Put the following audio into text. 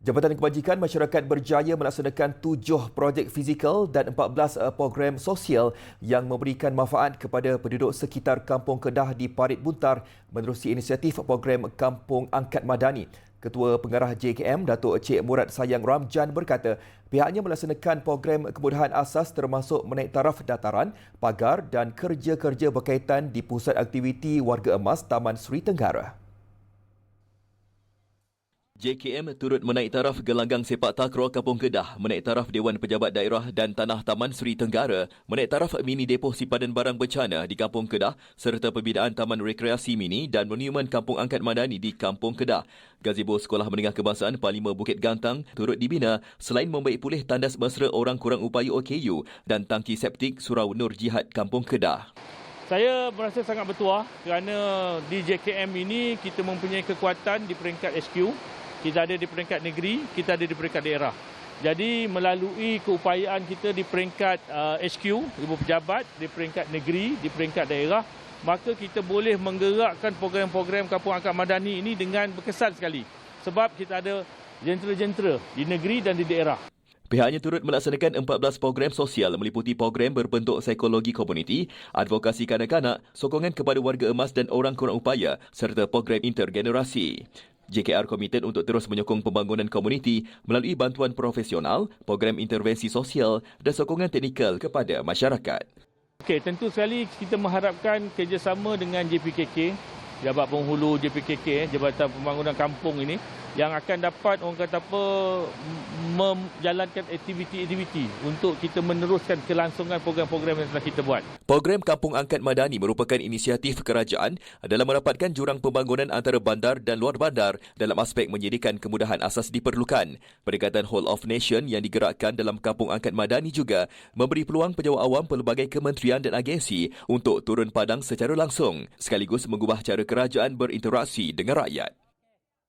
Jabatan Kebajikan Masyarakat berjaya melaksanakan tujuh projek fizikal dan 14 eh, program sosial yang memberikan manfaat kepada penduduk sekitar Kampung Kedah di Parit Buntar menerusi inisiatif program Kampung Angkat Madani. Ketua Pengarah JKM, Datuk Cik Murad Sayang Ramjan berkata pihaknya melaksanakan program kemudahan asas termasuk menaik taraf dataran, pagar dan kerja-kerja berkaitan di Pusat Aktiviti Warga Emas Taman Seri Tenggara. JKM turut menaik taraf gelanggang sepak takraw Kampung Kedah, menaik taraf Dewan Pejabat Daerah dan Tanah Taman Seri Tenggara, menaik taraf mini depo simpanan barang bencana di Kampung Kedah serta pembinaan Taman Rekreasi Mini dan Monumen Kampung Angkat Madani di Kampung Kedah. Gazebo Sekolah Menengah Kebangsaan Parlimen Bukit Gantang turut dibina selain membaik pulih tandas mesra orang kurang upaya OKU dan tangki septik Surau Nur Jihad Kampung Kedah. Saya merasa sangat bertuah kerana di JKM ini kita mempunyai kekuatan di peringkat SQ kita ada di peringkat negeri, kita ada di peringkat daerah. Jadi melalui keupayaan kita di peringkat uh, HQ, ibu pejabat, di peringkat negeri, di peringkat daerah, maka kita boleh menggerakkan program-program Kampung Angkat Madani ini dengan berkesan sekali. Sebab kita ada jentera-jentera di negeri dan di daerah. Pihaknya turut melaksanakan 14 program sosial meliputi program berbentuk psikologi komuniti, advokasi kanak-kanak, sokongan kepada warga emas dan orang kurang upaya serta program intergenerasi. JKR komited untuk terus menyokong pembangunan komuniti melalui bantuan profesional, program intervensi sosial dan sokongan teknikal kepada masyarakat. Okey, tentu sekali kita mengharapkan kerjasama dengan JPKK, Jabat Penghulu JPKK, eh, Jabatan Pembangunan Kampung ini yang akan dapat orang kata apa menjalankan aktiviti-aktiviti untuk kita meneruskan kelangsungan program-program yang telah kita buat. Program Kampung Angkat Madani merupakan inisiatif kerajaan dalam merapatkan jurang pembangunan antara bandar dan luar bandar dalam aspek menyediakan kemudahan asas diperlukan. Pendekatan Whole of Nation yang digerakkan dalam Kampung Angkat Madani juga memberi peluang penjawat awam pelbagai kementerian dan agensi untuk turun padang secara langsung sekaligus mengubah cara kerajaan berinteraksi dengan rakyat.